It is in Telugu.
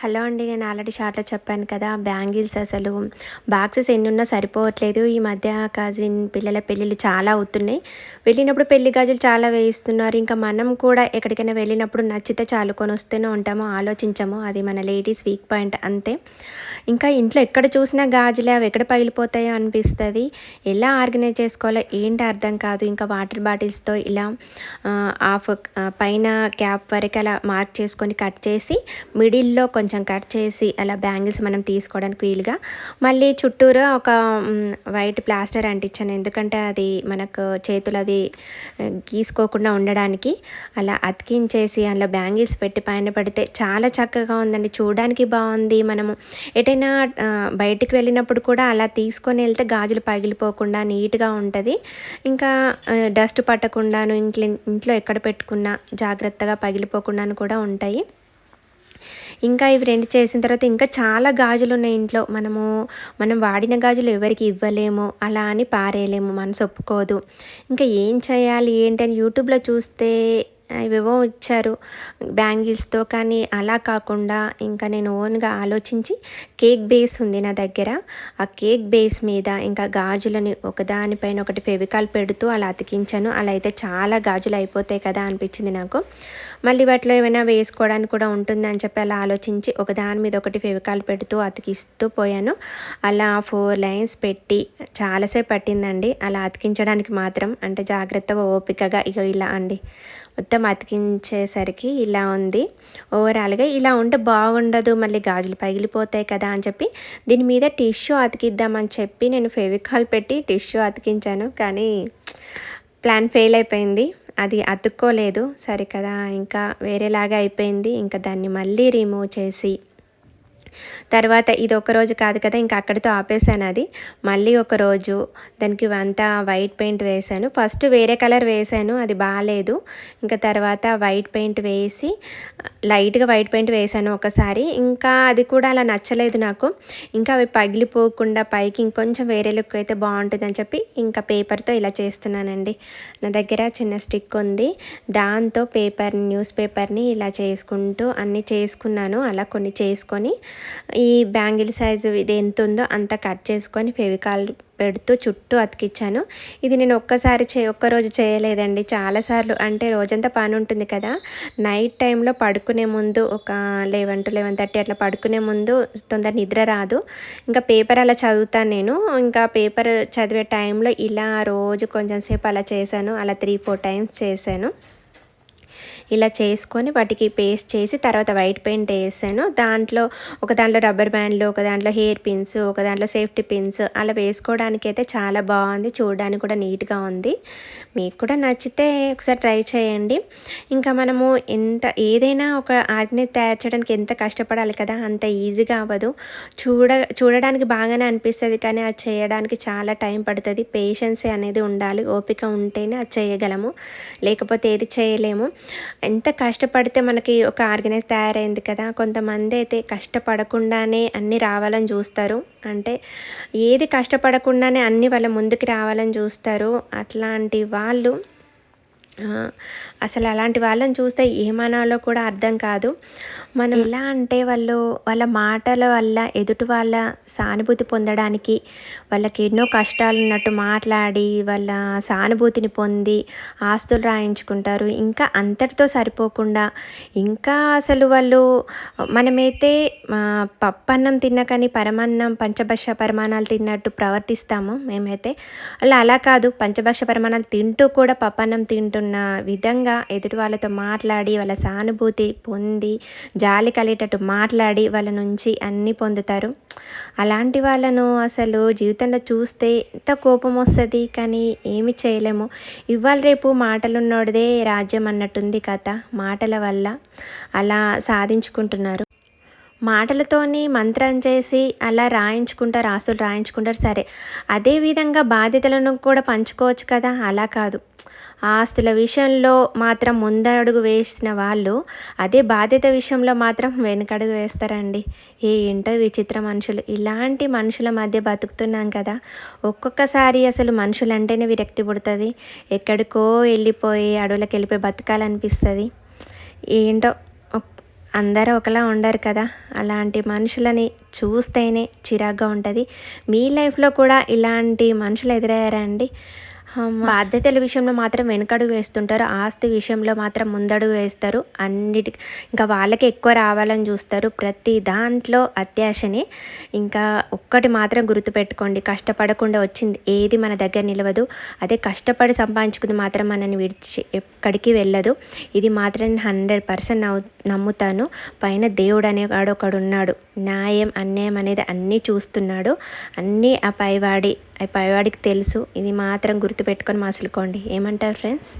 హలో అండి నేను ఆల్రెడీ షార్ట్లో చెప్పాను కదా బ్యాంగిల్స్ అసలు. బాక్సెస్ ఎన్ని ఉన్నా సరిపోవట్లేదు. ఈ మధ్య కజిన్ పిల్లల పెళ్ళిళ్ళు చాలా అవుతున్నాయి. వెళ్ళినప్పుడు పెళ్ళి గాజులు చాలా వేయిస్తున్నారు. ఇంకా మనం కూడా ఎక్కడికైనా వెళ్ళినప్పుడు నచ్చితే చాలుకొని వస్తూనే ఉంటామో ఆలోచించము. అది మన లేడీస్ వీక్ పాయింట్ అంతే. ఇంకా ఇంట్లో ఎక్కడ చూసినా గాజులే అవి ఎక్కడ పగిలిపోతాయో అనిపిస్తుంది. ఎలా ఆర్గనైజ్ చేసుకోవాలో ఏంటి అర్థం కాదు. ఇంకా వాటర్ బాటిల్స్తో ఇలా ఆఫ్ పైన క్యాప్ వరకు అలా మార్క్ చేసుకొని కట్ చేసి మిడిల్లో కొంచెం కొంచెం కట్ చేసి అలా బ్యాంగిల్స్ మనం తీసుకోవడానికి వీలుగా. మళ్ళీ చుట్టూరా ఒక వైట్ ప్లాస్టర్ అంటించాను. ఎందుకంటే అది మనకు చేతులు అది గీసుకోకుండా ఉండడానికి. అలా అతికించేసి అందులో బ్యాంగిల్స్ పెట్టి పైన పడితే చాలా చక్కగా ఉందండి. చూడడానికి బాగుంది మనము. ఎటైనా బయటికి వెళ్ళినప్పుడు కూడా అలా తీసుకొని వెళ్తే గాజులు పగిలిపోకుండా నీట్గా ఉంటుంది. ఇంకా డస్ట్ పట్టకుండాను ఇంట్లో ఇంట్లో ఎక్కడ పెట్టుకున్నా జాగ్రత్తగా పగిలిపోకుండాను కూడా ఉంటాయి. ఇంకా ఇవి రెండు చేసిన తర్వాత ఇంకా చాలా గాజులు ఉన్నాయి ఇంట్లో. మనము మనం వాడిన గాజులు ఎవరికి ఇవ్వలేము. అలా అని పారేయలేము. మనసు ఒప్పుకోదు. ఇంకా ఏం చేయాలి? ఏంటి అని యూట్యూబ్లో చూస్తే ఇవేవో ఇచ్చారు బ్యాంగిల్స్తో కానీ అలా కాకుండా ఇంకా నేను ఓన్గా ఆలోచించి కేక్ బేస్ ఉంది నా దగ్గర. ఆ కేక్ బేస్ మీద ఇంకా గాజులని ఒకదానిపైన ఒకటి ఫెవికాల్ పెడుతూ అలా అతికించాను. అలా అయితే చాలా గాజులు అయిపోతాయి కదా అనిపించింది నాకు. మళ్ళీ వాటిలో ఏమైనా వేసుకోవడానికి కూడా ఉంటుందని చెప్పి అలా ఆలోచించి ఒకదాని మీద ఒకటి ఫెవికాల్ పెడుతూ అతికిస్తూ పోయాను. అలా ఫోర్ లైన్స్ పెట్టి చాలాసేపు పట్టిందండి. అలా అతికించడానికి మాత్రం అంటే జాగ్రత్తగా ఓపికగా ఇక ఇలా అండి. మొత్తం అతికించేసరికి ఇలా ఉంది. ఓవరాల్గా ఇలా ఉంటే బాగుండదు మళ్ళీ గాజులు పగిలిపోతాయి కదా అని చెప్పి దీని మీద టిష్యూ అతికిద్దామని చెప్పి నేను ఫెవికాల్ పెట్టి టిష్యూ అతికించాను. కానీ ప్లాన్ ఫెయిల్ అయిపోయింది. అది అతుక్కోలేదు. సరే కదా ఇంకా వేరేలాగా అయిపోయింది. ఇంకా దాన్ని మళ్ళీ రిమూవ్ చేసి తర్వాత ఇది ఒక రోజు కాదు కదా ఇంకా అక్కడితో ఆపేసాను అది. మళ్ళీ ఒకరోజు దానికి అంతా వైట్ పెయింట్ వేసాను ఫస్ట్ వేరే కలర్ వేసాను అది బాగాలేదు ఇంకా తర్వాత వైట్ పెయింట్ వేసి లైట్గా వైట్ పెయింట్ వేసాను ఒకసారి. ఇంకా అది కూడా అలా నచ్చలేదు నాకు. ఇంకా అవి పగిలిపోకుండా పైకి ఇంకొంచెం వేరే లుక్ అయితే బాగుంటుందని చెప్పి ఇంకా పేపర్తో ఇలా చేస్తున్నానండి. నా దగ్గర చిన్న స్టిక్ ఉంది. దాంతో పేపర్ న్యూస్ పేపర్ని ఇలా చేసుకుంటూ అన్నీ చేసుకున్నాను. అలా కొన్ని చేసుకొని ఈ బ్యాంగిల్ సైజు ఇది ఎంత ఉందో అంత కట్ చేసుకొని ఫెవికాల్ పెడుతూ చుట్టూ అతికిచ్చాను. ఇది నేను ఒక్కసారి చే ఒక్కరోజు చేయలేదండి. చాలాసార్లు అంటే రోజంతా పని ఉంటుంది కదా. నైట్ టైంలో పడుకునే ముందు ఒక లెవెన్ టు లెవెన్ థర్టీ అట్లా పడుకునే ముందు తొందర నిద్ర రాదు. ఇంకా పేపర్ అలా చదువుతాను నేను. ఇంకా పేపర్ చదివే టైంలో ఇలా రోజు కొంచెం సేపు అలా చేశాను. అలా త్రీ ఫోర్ టైమ్స్ చేశాను. ఇలా చేసుకొని వాటికి పేస్ట్ చేసి తర్వాత వైట్ పెయింట్ వేసాను. దాంట్లో ఒక దాంట్లో రబ్బర్ బ్యాండ్లు ఒక దాంట్లో హెయిర్ పిన్స్ ఒక దాంట్లో సేఫ్టీ పిన్స్ అలా వేసుకోవడానికి అయితే చాలా బాగుంది. చూడడానికి కూడా నీట్గా ఉంది. మీకు కూడా నచ్చితే ఒకసారి ట్రై చేయండి. ఇంకా మనము ఎంత ఏదైనా ఒక ఆజ్ఞ తయారు చేయడానికి ఎంత కష్టపడాలి కదా అంత ఈజీగా అవ్వదు. చూడ చూడడానికి బాగానే అనిపిస్తుంది కానీ అది చేయడానికి చాలా టైం పడుతుంది. పేషెన్సీ అనేది ఉండాలి. ఓపిక ఉంటేనే అది చేయగలము. లేకపోతే ఏది చేయలేము. ఎంత కష్టపడితే మనకి ఒక ఆర్గనైజ్ తయారైంది కదా కొంతమంది అయితే కష్టపడకుండానే అన్నీ రావాలని చూస్తారు. అంటే ఏది కష్టపడకుండానే అన్నీ వాళ్ళ ముందుకు రావాలని చూస్తారు. అట్లాంటి వాళ్ళు అసలు అలాంటి వాళ్ళని చూస్తే ఏమనాలో కూడా అర్థం కాదు. మనం ఎలా అంటే వాళ్ళు వాళ్ళ మాటల వల్ల ఎదుటి వాళ్ళ సానుభూతి పొందడానికి వాళ్ళకి ఎన్నో కష్టాలు ఉన్నట్టు మాట్లాడి వాళ్ళ సానుభూతిని పొంది ఆస్తులు రాయించుకుంటారు. ఇంకా అంతటితో సరిపోకుండా ఇంకా అసలు వాళ్ళు మనమైతే పప్పన్నం తిన్నకని కానీ పరమాన్నం పంచభక్ష పరిమాణాలు తిన్నట్టు ప్రవర్తిస్తాము మేమైతే. అలా అలా కాదు. పంచభక్ష పరిమాణాలు తింటూ కూడా పప్పన్నం తింటున్నాం. అనుకున్న విధంగా ఎదుటి వాళ్ళతో మాట్లాడి వాళ్ళ సానుభూతి పొంది జాలి కలిగేటట్టు మాట్లాడి వాళ్ళ నుంచి అన్నీ పొందుతారు. అలాంటి వాళ్ళను అసలు జీవితంలో చూస్తే ఎంత కోపం వస్తుంది కానీ ఏమి చేయలేము. ఇవాళ రేపు మాటలున్నోడిదే రాజ్యం అన్నట్టుంది కథ మాటల వల్ల. అలా సాధించుకుంటున్నారు. మాటలతోని మంత్రం చేసి అలా రాయించుకుంటారు ఆస్తులు రాయించుకుంటారు సరే. అదేవిధంగా బాధ్యతలను కూడా పంచుకోవచ్చు కదా అలా కాదు. ఆస్తుల విషయంలో మాత్రం ముందడుగు వేసిన వాళ్ళు అదే బాధ్యత విషయంలో మాత్రం వెనుకడుగు వేస్తారండి. ఏంటో విచిత్ర మనుషులు. ఇలాంటి మనుషుల మధ్య బతుకుతున్నాం కదా. ఒక్కొక్కసారి అసలు మనుషులంటేనే విరక్తి పుడుతుంది. ఎక్కడికో వెళ్ళిపోయి అడవులకు వెళ్ళిపోయి బతకాలనిపిస్తుంది. ఏంటో అందరూ ఒకలా ఉండరు కదా. అలాంటి మనుషులని చూస్తేనే చిరాగ్గా ఉంటుంది. మీ లైఫ్లో కూడా ఇలాంటి మనుషులు ఎదురయ్యారా అండి? బాధ్యతల విషయంలో మాత్రం వెనకడుగు వేస్తుంటారు ఆస్తి విషయంలో మాత్రం ముందడుగు వేస్తారు. అన్నిటి ఇంకా వాళ్ళకి ఎక్కువ రావాలని చూస్తారు. ప్రతి దాంట్లో అత్యాశని ఇంకా ఒక్కటి మాత్రం గుర్తుపెట్టుకోండి. కష్టపడకుండా వచ్చింది ఏది మన దగ్గర నిలవదు. అదే కష్టపడి సంపాదించుకుంది మాత్రం మనని విడిచి ఎక్కడికి వెళ్ళదు. ఇది మాత్రం హండ్రెడ్ పర్సెంట్ నమ్ముతాను. పైన దేవుడు అనేవాడు ఒకడు ఉన్నాడు. న్యాయం అన్యాయం అనేది అన్నీ చూస్తున్నాడు. అన్నీ ఆ పైవాడి ఆ పైవాడికి తెలుసు. ఇది మాత్రం గుర్తుపెట్టుకొని మాసులుకోండి. ఏమంటారు ఫ్రెండ్స్?